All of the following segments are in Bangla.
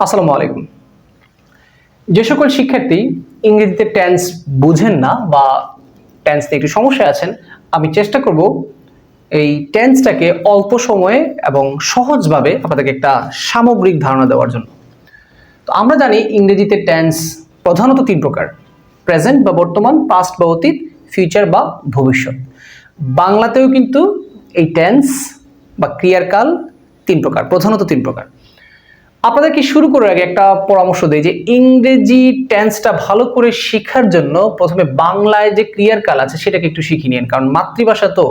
আসসালামু আলাইকুম। যে সকল শিক্ষার্থী ইংরেজিতে টেন্স বুঝেন না বা টেন্স নিয়ে একটু সমস্যায় আছেন, আমি চেষ্টা করব এই টেন্সটাকে অল্প সময়ে এবং সহজভাবে আপনাদেরকে একটা সামগ্রিক ধারণা দেওয়ার জন্য। তো আমরা জানি ইংরেজিতে টেন্স প্রধানত তিন প্রকার প্রেজেন্ট বা বর্তমান পাস্ট বা অতীত ফিউচার বা ভবিষ্যৎ। বাংলাতেও কিন্তু এই টেন্স বা ক্রিয়ারকাল তিন প্রকার, প্রধানত তিন প্রকার। আপনাদেরকে শুরু করার আগে একটা পরামর্শ দেই যে ইংরেজি টেন্সটা ভালো করে শেখার জন্য প্রথমে বাংলায় যে ক্রিয়ার কাল আছে সেটাকে একটু শিখে নিন। কারণ মাতৃভাষা তো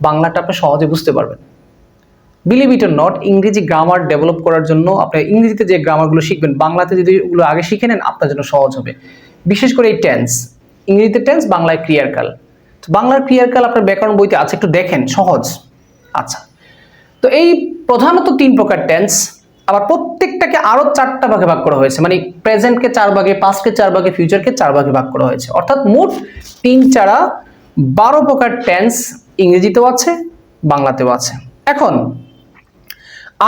বাংলাটা আপনি সহজে বুঝতে পারবেন। বিলিভ ইট নট ইংরেজি গ্রামার ডেভেলপ করার জন্য আপনি ইংরেজিতে যে গ্রামারগুলো শিখবেন, বাংলাতে যদি ওগুলো আগে শিখে নেন, আপনার জন্য সহজ হবে। বিশেষ করে এই টেন্স ইংরেজিতে টেন্স বাংলায় ক্রিয়ার কাল। তো বাংলার ক্রিয়ার কাল আপনার ব্যাকরণ বইতে আছে, একটু দেখেন, সহজ। আচ্ছা। তো এই প্রধানত তিন প্রকার টেন্স আবার প্রত্যেকটাকে আরও চারটা ভাগে ভাগ করা হয়েছে। মানে প্রেজেন্টকে চার ভাগে, পাস্টকে চার ভাগে, ফিউচারকে চার ভাগে ভাগ করা হয়েছে। অর্থাৎ মোট তিন চারা বারো প্রকার টেন্স ইংরেজিতেও আছে, বাংলাতেও আছে। এখন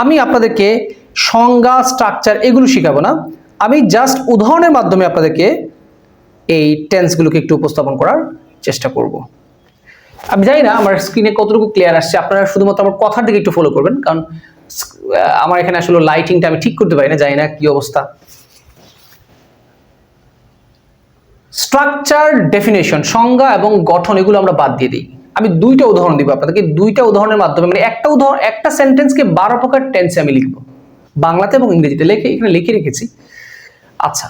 আমি আপনাদেরকে সংজ্ঞা, স্ট্রাকচার এগুলো শিখাবো না। আমি জাস্ট উদাহরণের মাধ্যমে আপনাদেরকে এই টেন্সগুলোকে একটু উপস্থাপন করার চেষ্টা করব। আমি জানি না, আমার স্ক্রিনে কতটুকু ক্লিয়ার আসছে। আপনারা শুধুমাত্র আমার কথার দিকে একটু ফলো করবেন, কারণ আমার এখানে আসলে লাইটিংটা আমি ঠিক করতে পারি না, জানি না কি অবস্থা। স্ট্রাকচার ডেফিনেশন সংজ্ঞা এবং গঠন, এগুলো আমরা বাদ দিয়ে দিই। আমি দুইটা উদাহরণ দিব আপনাদেরকে। দুইটা উদাহরণের মাধ্যমে মানে একটা উদাহরণ, একটা সেন্টেন্সকে বারো প্রকার টেন্সে আমি লিখব। বাংলাতে এবং ইংরেজিতে লিখে, এখানে লিখে রেখেছি। আচ্ছা।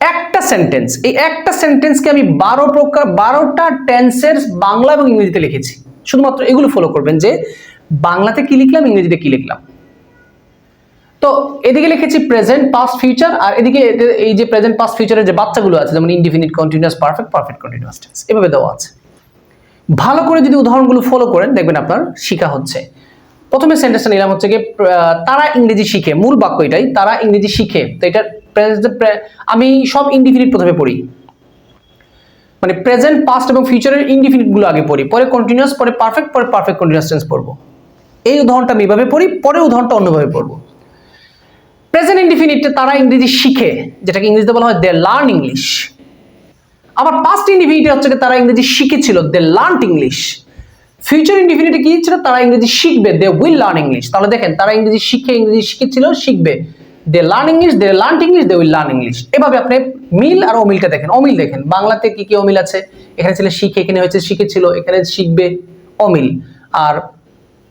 একটা সেন্টেন্স এই একটা সেন্টেন্সকে আমি বারো প্রকার, বারোটা টেন্সের বাংলা এবং ইংরেজিতে লিখেছি। শুধুমাত্র এগুলো ফলো করবেন যে বাংলাতে কি লিখলাম, ইংরেজিতে কি লিখলাম? তো এদিকে লিখেছি প্রেজেন্ট পাস্ট ফিউচার আর এদিকে এই যে প্রেজেন্ট পাস্ট ফিউচারের যে বাচ্চাগুলো আছে, যেমন indefinite continuous perfect perfect continuous tense এভাবে দেওয়া আছে। ভালো করে যদি উদাহরণগুলো ফলো করেন, দেখবেন আপনার শিখা হচ্ছে। প্রথমে সেন্টেন্সটা নিলাম হচ্ছে গিয়ে তারা ইংরেজি শিখে, মূল বাক্য এটাই, তারা ইংরেজি শিখে। তো এটা আমি সব ইনডিফিনিট প্রথমে পড়ি। মানে প্রেজেন্ট পাস্ট এবং ফিউচারের ইনডিফিনিটগুলো আগে পড়ি, পরে কন্টিনিউয়াস পরে পারফেক্ট পরে পারফেক্ট কন্টিনিউয়াস টেন্স পড়ব। এই উদাহরণটা আমি এভাবে পড়ি পরে উদাহরণটা অন্যভাবে পড়ব। প্রেজেন্ট ইনডিফিনিটে তারা ইংরেজি শিখে, যেটাকে ইংরেজিতে বলা হয় দে লার্ন ইংলিশ আবার পাস্ট ইনডিফিনিটে হচ্ছে তারা ইংরেজি শিখেছিল দে লার্ন ইংলিশ ফিউচার ইনডিফিনিটে কি ছিল তারা ইংরেজি শিখবে দে উইল লার্ন ইংলিশ তাহলে দেখেন, তারা ইংরেজি শিখে, ইংরেজি শিখেছিল, শিখবে। They learn English they learn English they will learn English এভাবে আপনি মিল আর অমিলটা দেখেন। অমিল দেখেন, বাংলাতে কি কি অমিল আছে? এখানে ছিল শিখে, এখানে হয়েছে শিখেছিল, এখানে শিখবে, অমিল। আর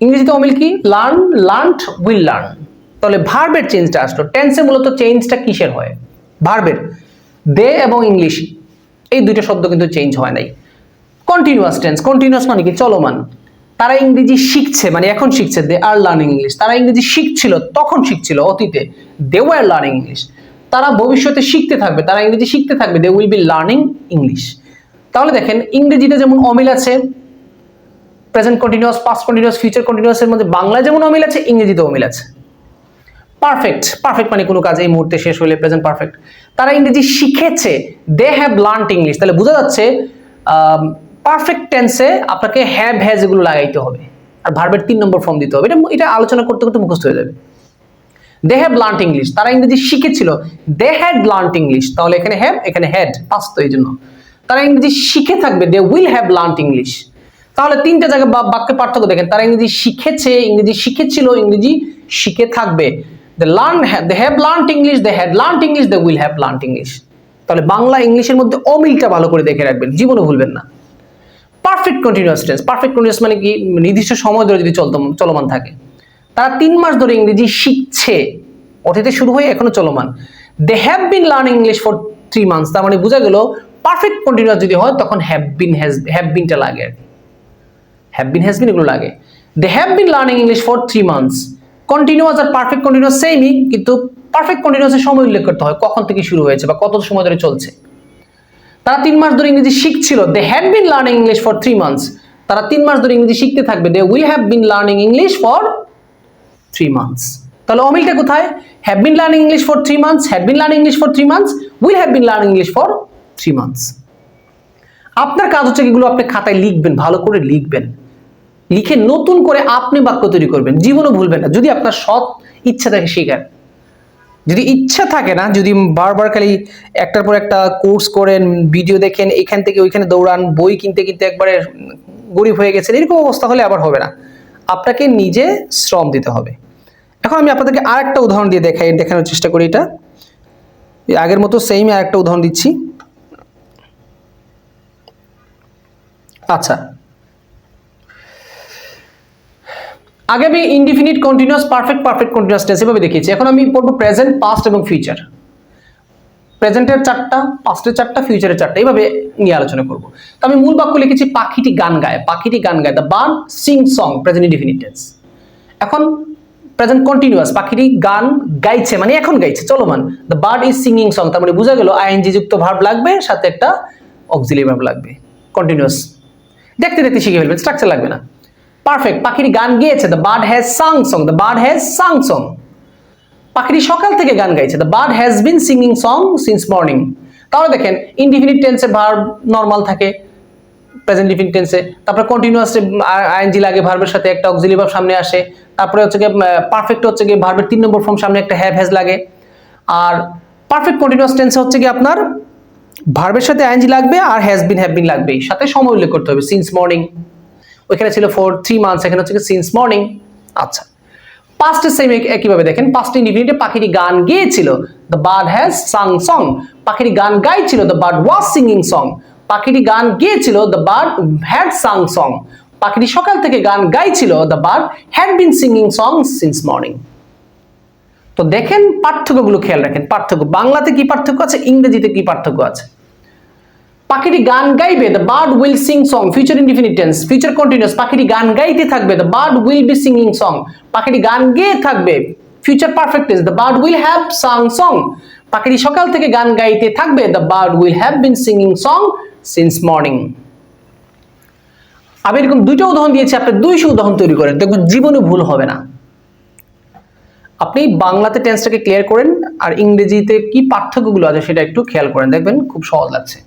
ইংরেজিতে অমিল কি? Learn, learned, will learn. তাহলে ভার্বের চেঞ্জটা আসলো। টেন্সে মূলত চেঞ্জটা কিসের হয়? ভার্বের। দে এবং ইংলিশ, এই দুইটা শব্দ কিন্তু চেঞ্জ হয় নাই। কন্টিনিউয়াস টেন্স, কন্টিনিউয়াস মানে কি? চলমান। তারা ইংরেজি শিখছে মানে এখন শিখছে, দে আর লার্নিং ইংলিশ। তারা ইংরেজি শিখছিল, তখন শিখছিল অতীতে। They were learning English. তারা ভবিষ্যতে শিখতে থাকবে, তারা ইংরেজি শিখতে থাকবে, they will be learning English. তাহলে দেখেন, ইংরেজিতে যেমন অমিল আছে present continuous past continuous future continuous এর মধ্যে বাংলায় যেমন অমিল আছে ইংরেজিতে অমিল আছে। পারফেক্ট পারফেক্ট মানে কোনো কাজ এই মুহূর্তে শেষ হলে প্রেজেন্ট পারফেক্ট তারা ইংরেজি শিখেছে দে হ্যাভ লার্নড ইংলিশ তাহলে বোঝা যাচ্ছে পারফেক্ট টেন্সে আপনাকে হ্যাভ হ্যাজ এগুলো লাগাইতে হবে। আর ভার্বের তিন নম্বর ফর্ম দিতে হবে। এটা এটা আলোচনা করতে করতে মুখস্থ হয়ে যাবে। দে হ্যাভ লার্নড ইংলিশ তারা ইংরেজি শিখেছিল। দে হ্যাড লার্নড ইংলিশ তাহলে এখানে হ্যাভ এখানে হ্যাড পাস্ত এই জন্য। তারা ইংরেজি শিখে থাকবে। They will have learned English তাহলে তিনটা জায়গায় বাক্যে পার্থক্য দেখেন। তারা ইংরেজি শিখেছে, ইংরেজি শিখেছিল, ইংরেজি শিখে থাকবে। They learn they English English will English তাহলে বাংলা ইংলিশের মধ্যে অমিলটা ভালো করে দেখে রাখবেন জীবনে ভুলবেন না। Perfect continuous tense perfect continuous মানে কি? নির্দিষ্ট সময় ধরে যদি চলমান থাকে। তারা তিন মাস ধরে ইংরেজি শিখছে। অতীতে শুরু হয়ে এখনও চলমান। They have been learning English for three months তার মানে বোঝা গেল পারফেক্ট কন্টিনিউয়াস যদি হয়, তখন হ্যাভ বিন হ্যাজ হ্যাভ বিনটা লাগে আর কি। হ্যাভ বিন হ্যাজ বিন এগুলো লাগে। They have been learning English for three months continuous R perfect continuous সেমই কিন্তু পারফেক্ট কন্টিনিউয়াসের সময় উল্লেখ করতে হয়, কখন থেকে শুরু হয়েছে বা কত সময় ধরে চলছে। তারা তিন মাস ধরে ইংরেজি শিখছিল। They had been learning English for three months তারা তিন মাস ধরে ইংরেজি শিখতে থাকবে। They will have been learning English for three months তাহলে অমিলটা কোথায়? Have been learning English for three months had been learning English for three months will have been learning English for three months আপনার কাজ হচ্ছে এগুলো আপনি খাতায় লিখবেন, ভালো করে লিখবেন। লিখে নতুন করে আপনি বাক্য তৈরি করবেন। জীবনও ভুলবেন না। যদি আপনার সৎ ইচ্ছা থাকে শেখার যদি ইচ্ছা থাকে না, যদি বারবার খালি একটার পর একটা কোর্স করেন, ভিডিও দেখেন, এখান থেকে ওইখানে দৌড়ান, বই কিনতে কিনতে একবারে গরিব হয়ে গেছেন, এরকম অবস্থা হলে আবার হবে না। আপনাকে নিজে শ্রম দিতে হবে। এখন আমি আপনাদেরকে আর একটা উদাহরণ দিয়ে দেখাই, দেখানোর চেষ্টা করি এটা। আগের মতো সেম আর একটা উদাহরণ দিচ্ছি। আচ্ছা আগে আমি indefinite continuous perfect perfect continuous tense এভাবে দেখিয়েছি। এখন আমি পড়ব প্রেজেন্ট পাস্ট এবং ফিউচার প্রেজেন্টের চারটা পাস্টের চারটা ফিউচারের চারটা এইভাবে নিয়ে আলোচনা করব। তো আমি মূল বাক্য লিখেছি পাখিটি গান গায়। পাখিটি গান গায়। The bird sing song present indefinite tense এখন প্রেজেন্ট কন্টিনিউয়াস পাখিটি গান গাইছে মানে এখন গাইছে, চলমান। The bird is singing song তার মানে বোঝা গেল আইএনজি যুক্ত ভার্ব লাগবে, সাথে একটা অক্সিলি ভার্ব লাগবে। কন্টিনিউয়াস দেখতে দেখতে শিখে ফেলবেন স্ট্রাকচার লাগবে না। পারফেক্ট পাখিটি গান গেয়েছে the bird has sung song the bird has sung song পাখিটি সকাল থেকে গান গাইছে the bird has been singing song since morning তাহলে দেখেন ইনডিফিনিট টেন্সে ভার্ব নর্মাল থাকে প্রেজেন্ট ডিফিনিট টেন্সে তারপরে কন্টিনিউয়াস আইএনজি লাগে ভার্বের সাথে, একটা অক্সিলি ভার্ব সামনে আসে। তারপরে হচ্ছে গিয়ে পারফেক্ট হচ্ছে গিয়ে ভার্বের তিন নম্বর ফর্ম সামনে একটা হ্যাভ হ্যাজ লাগে। আর পারফেক্ট কন্টিনিউয়াস টেন্সে হচ্ছে গিয়ে আপনার ভার্বের সাথে আইএনজি লাগবে আর হ্যাজ বিন হ্যাভ বিন লাগবে সাথে সময় উল্লেখ করতে হবে সিন্স মর্নিং ওইখানে ছিল ফর থ্রি মান্থস এখানে হচ্ছে সিন্স মর্নিং আচ্ছা পাস্টের সেম একইভাবে দেখেন পাস্ট ইনডিফিনিটে পাখিটি গান গেয়েছিল the bird has sung song পাখিটি গান গাইছিল the bird was singing song পাখিটি গান গেয়েছিল the bird had sung song পাখিটি সকাল থেকে গান গাইছিল the bird had been singing song since morning তো দেখেন পার্থক্যগুলো খেয়াল রাখেন, পার্থক্য বাংলাতে কি পার্থক্য আছে, ইংরেজিতে কি পার্থক্য আছে? পাখিটি গান গাইবে the bird will sing song future indefinite tense future continuous পাখিটি গান গাইতে থাকবে the bird will be singing song পাখিটি গান গেয়ে থাকবে future perfect tense the bird will have sung song পাখিটি সকাল থেকে গান গাইতে থাকবে the bird will have been singing song since morning আমি এরকম দুইটা উদাহরণ দিয়েছি, আপনি দুইশো উদাহরণ তৈরি করেন দেখবেন জীবনে ভুল হবে না। আপনি বাংলাতে টেন্সটাকে ক্লিয়ার করেন, আর ইংরেজিতে কি পার্থক্যগুলো আছে সেটা একটু খেয়াল করেন, দেখবেন খুব সহজ লাগছে।